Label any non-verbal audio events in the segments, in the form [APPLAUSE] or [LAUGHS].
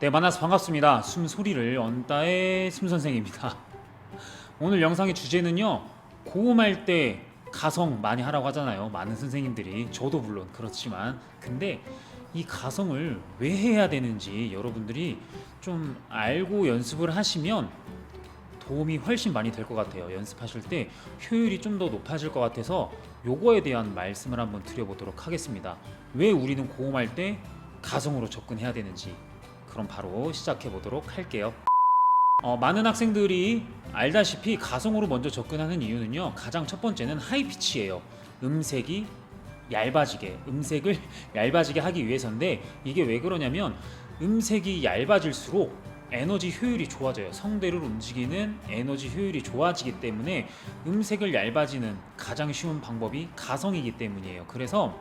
네 만나서 반갑습니다. 숨소리를 언따의 숨선생입니다. [LAUGHS] 오늘 영상의 주제는요 고음할 때 가성 많이 하라고 하잖아요. 많은 선생님들이 저도 물론 그렇지만 근데 이 가성을 왜 해야 되는지 여러분들이 좀 알고 연습을 하시면 도움이 훨씬 많이 될 것 같아요. 연습하실 때 효율이 좀 더 높아질 것 같아서 요거에 대한 말씀을 한번 드려보도록 하겠습니다. 왜 우리는 고음할 때 가성으로 접근해야 되는지 그럼 바로 시작해 보도록 할게요. 어, 많은 학생들이 알다시피 가성으로 먼저 접근하는 이유는요. 가장 첫 번째는 하이 피치예요. 음색이 얇아지게, 음색을 [LAUGHS] 얇아지게 하기 위해서인데 이게 왜 그러냐면 음색이 얇아질수록 에너지 효율이 좋아져요. 성대를 움직이는 에너지 효율이 좋아지기 때문에 음색을 얇아지는 가장 쉬운 방법이 가성이기 때문이에요. 그래서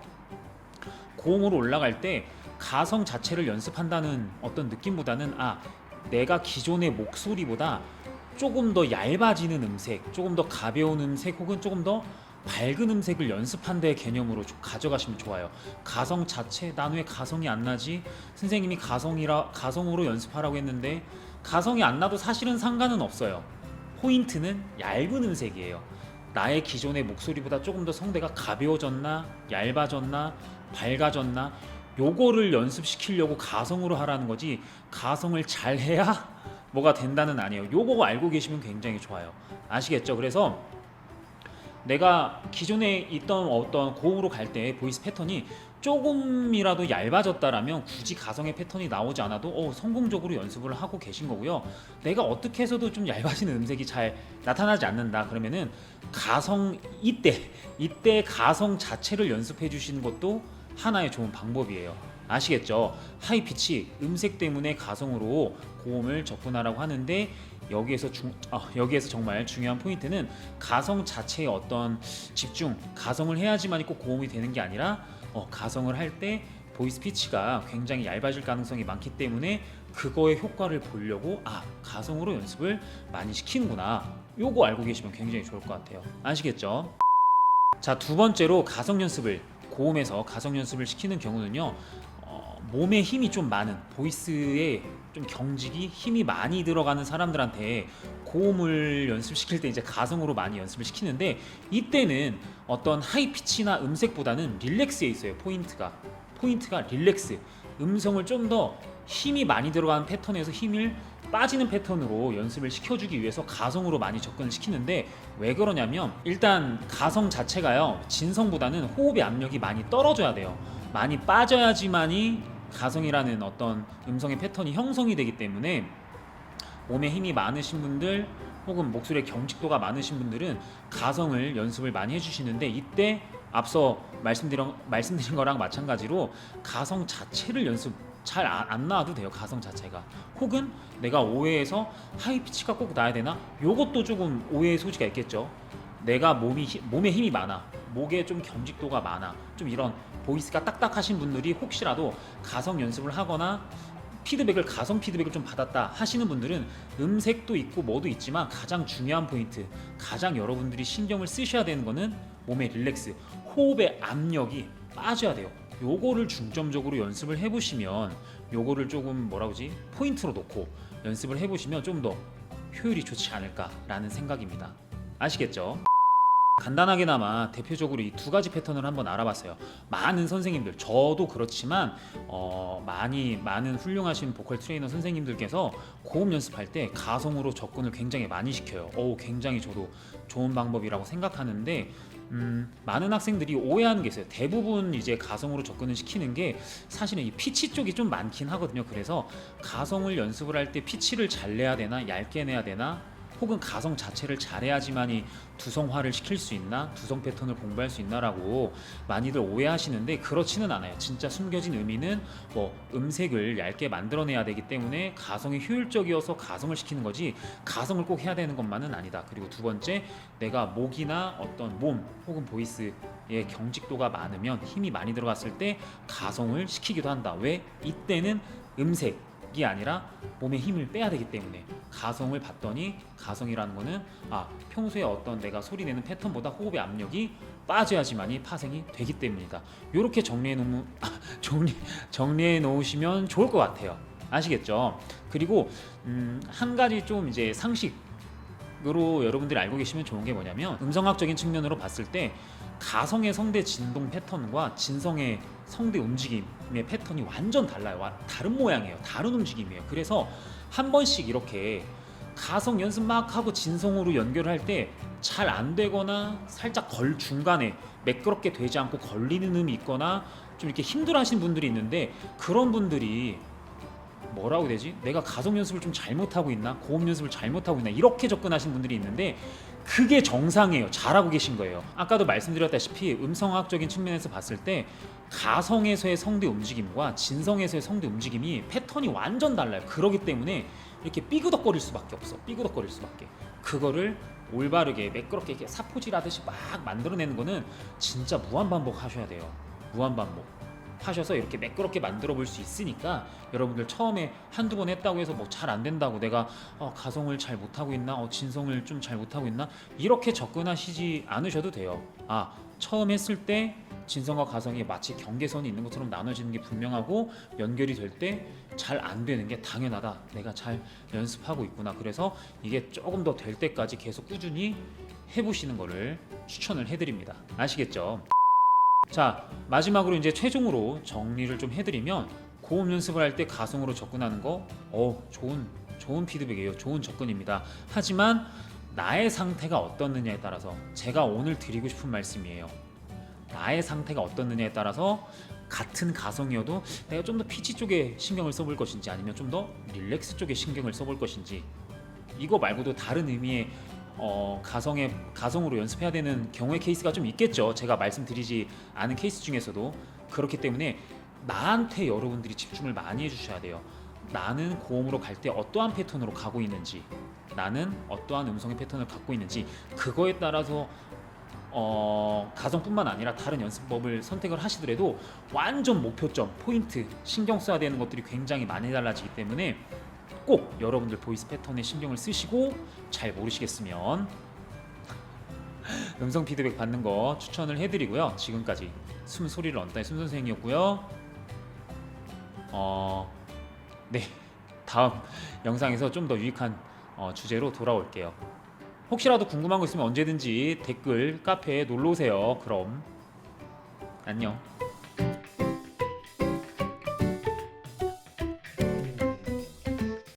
고음으로 올라갈 때 가성 자체를 연습한다는 어떤 느낌보다는 아 내가 기존의 목소리보다 조금 더 얇아지는 음색, 조금 더 가벼운 음색 혹은 조금 더 밝은 음색을 연습한 데 개념으로 좀 가져가시면 좋아요. 가성 자체 난 왜 가성이 안 나지? 선생님이 가성이라 가성으로 연습하라고 했는데 가성이 안 나도 사실은 상관은 없어요. 포인트는 얇은 음색이에요. 나의 기존의 목소리보다 조금 더 성대가 가벼워졌나, 얇아졌나, 밝아졌나, 요거를 연습시키려고 가성으로 하라는 거지. 가성을 잘 해야 뭐가 된다는 아니에요. 요거 알고 계시면 굉장히 좋아요. 아시겠죠? 그래서 내가 기존에 있던 어떤 고음으로 갈 때 보이스 패턴이 조금이라도 얇아졌다라면 굳이 가성의 패턴이 나오지 않아도 어, 성공적으로 연습을 하고 계신 거고요. 내가 어떻게 해서도 좀 얇아지는 음색이 잘 나타나지 않는다 그러면은 가성 이때 이때 가성 자체를 연습해 주시는 것도 하나의 좋은 방법이에요. 아시겠죠? 하이 피치 음색 때문에 가성으로 고음을 접근하라고 하는데 여기에서 중, 아, 여기에서 정말 중요한 포인트는 가성 자체의 어떤 집중, 가성을 해야지만이 꼭 고음이 되는 게 아니라 어, 가성을 할 때 보이스 피치가 굉장히 얇아질 가능성이 많기 때문에 그거의 효과를 보려고 아 가성으로 연습을 많이 시키는구나. 요거 알고 계시면 굉장히 좋을 것 같아요. 아시겠죠? 자 두 번째로 가성 연습을 고음에서 가성 연습을 시키는 경우는요. 어, 몸에 힘이 좀 많은 보이스에 좀 경직이 힘이 많이 들어가는 사람들한테 고음을 연습시킬 때 이제 가성으로 많이 연습을 시키는데 이때는 어떤 하이 피치나 음색보다는 릴렉스에 있어요 포인트가 포인트가 릴렉스 음성을 좀 더 힘이 많이 들어가는 패턴에서 힘을 빠지는 패턴으로 연습을 시켜주기 위해서 가성으로 많이 접근을 시키는데 왜 그러냐면 일단 가성 자체가요 진성보다는 호흡의 압력이 많이 떨어져야 돼요. 많이 빠져야지만이 가성이라는 어떤 음성의 패턴이 형성이 되기 때문에 몸에 힘이 많으신 분들 혹은 목소리에 경직도가 많으신 분들은 가성을 연습을 많이 해주시는데 이때 앞서 말씀드린, 말씀드린 거랑 마찬가지로 가성 자체를 연습 잘 안 나와도 돼요 가성 자체가. 혹은 내가 오해해서 하이 피치가 꼭 나야 되나? 요것도 조금 오해의 소지가 있겠죠. 내가 몸이 히- 몸에 힘이 많아. 목에 좀 경직도가 많아. 좀 이런 보이스가 딱딱하신 분들이 혹시라도 가성 연습을 하거나 피드백을 가성 피드백을 좀 받았다 하시는 분들은 음색도 있고 뭐도 있지만 가장 중요한 포인트 가장 여러분들이 신경을 쓰셔야 되는 거는 몸의 릴렉스 호흡의 압력이 빠져야 돼요 요거를 중점적으로 연습을 해보시면 요거를 조금 뭐라 그러지 포인트로 놓고 연습을 해보시면 좀 더 효율이 좋지 않을까라는 생각입니다 아시겠죠? 간단하게나마 대표적으로 이 두 가지 패턴을 한번 알아봤어요. 많은 선생님들, 저도 그렇지만 어, 많이 많은 훌륭하신 보컬 트레이너 선생님들께서 고음 연습할 때 가성으로 접근을 굉장히 많이 시켜요. 오, 굉장히 저도 좋은 방법이라고 생각하는데 음, 많은 학생들이 오해하는 게 있어요. 대부분 이제 가성으로 접근을 시키는 게 사실은 이 피치 쪽이 좀 많긴 하거든요. 그래서 가성을 연습을 할 때 피치를 잘 내야 되나 얇게 내야 되나 혹은 가성 자체를 잘해야지만이 두성화를 시킬 수 있나 두성 패턴을 공부할 수 있나라고 많이들 오해하시는데 그렇지는 않아요. 진짜 숨겨진 의미는 뭐 음색을 얇게 만들어내야 되기 때문에 가성이 효율적이어서 가성을 시키는 거지 가성을 꼭 해야 되는 것만은 아니다. 그리고 두 번째 내가 목이나 어떤 몸 혹은 보이스의 경직도가 많으면 힘이 많이 들어갔을 때 가성을 시키기도 한다. 왜? 이때는 음색 이 아니라 몸에 힘을 빼야 되기 때문에 가성을 봤더니 가성이라는 거는 아 평소에 어떤 내가 소리 내는 패턴보다 호흡의 압력이 빠져야지만이 파생이 되기 때문이다. 이렇게 정리해 놓으면 [LAUGHS] 정리 정리해 놓으시면 좋을 것 같아요. 아시겠죠? 그리고 음, 한 가지 좀 이제 상식 으로 여러분들이 알고 계시면 좋은 게 뭐냐면 음성학적인 측면으로 봤을 때 가성의 성대 진동 패턴과 진성의 성대 움직임의 패턴이 완전 달라요. 와- 다른 모양이에요. 다른 움직임이에요. 그래서 한 번씩 이렇게 가성 연습 막 하고 진성으로 연결을 할때 잘 안 되거나 살짝 걸 중간에 매끄럽게 되지 않고 걸리는 음이 있거나 좀 이렇게 힘들어 하시는 분들이 있는데 그런 분들이 뭐라고 되지? 내가 가성 연습을 좀 잘못하고 있나? 고음 연습을 잘못하고 있나? 이렇게 접근하시는 분들이 있는데 그게 정상이에요. 잘하고 계신 거예요. 아까도 말씀드렸다시피 음성학적인 측면에서 봤을 때 가성에서의 성대 움직임과 진성에서의 성대 움직임이 패턴이 완전 달라요. 그러기 때문에 이렇게 삐그덕거릴 수밖에 없어. 삐그덕거릴 수밖에. 그거를 올바르게 매끄럽게 이렇게 사포질하듯이 막 만들어내는 거는 진짜 무한 반복하셔야 돼요. 무한 반복. 하셔서 이렇게 매끄럽게 만들어 볼 수 있으니까 여러분들 처음에 한두 번 했다고 해서 뭐 잘 안 된다고 내가 어, 가성을 잘 못하고 있나? 어, 진성을 좀 잘 못하고 있나? 이렇게 접근하시지 않으셔도 돼요. 아 처음 했을 때 진성과 가성이 마치 경계선이 있는 것처럼 나눠지는 게 분명하고 연결이 될 때 잘 안 되는 게 당연하다. 내가 잘 연습하고 있구나. 그래서 이게 조금 더 될 때까지 계속 꾸준히 해보시는 거를 추천을 해드립니다. 아시겠죠? 자 마지막으로 이제 최종으로 정리를 좀 해드리면 고음 연습을 할 때 가성으로 접근하는 거, 어 좋은 좋은 피드백이에요, 좋은 접근입니다. 하지만 나의 상태가 어떻느냐에 따라서 제가 오늘 드리고 싶은 말씀이에요. 나의 상태가 어떻느냐에 따라서 같은 가성이어도 내가 좀 더 피치 쪽에 신경을 써볼 것인지 아니면 좀 더 릴렉스 쪽에 신경을 써볼 것인지 이거 말고도 다른 의미의 어, 가성에 가성으로 연습해야 되는 경우의 케이스가 좀 있겠죠. 제가 말씀드리지 않은 케이스 중에서도 그렇기 때문에 나한테 여러분들이 집중을 많이 해주셔야 돼요. 나는 고음으로 갈 때 어떠한 패턴으로 가고 있는지, 나는 어떠한 음성의 패턴을 갖고 있는지 그거에 따라서 어, 가성뿐만 아니라 다른 연습법을 선택을 하시더라도 완전 목표점, 포인트, 신경 써야 되는 것들이 굉장히 많이 달라지기 때문에 꼭 여러분들 보이스 패턴에 신경을 쓰시고 잘 모르시겠으면 음성 피드백 받는 거 추천을 해드리고요. 지금까지 숨 소리를 언따의 숨 선생이었고요. 어, 네 다음 영상에서 좀 더 유익한 어, 주제로 돌아올게요. 혹시라도 궁금한 거 있으면 언제든지 댓글 카페에 놀러 오세요. 그럼 안녕.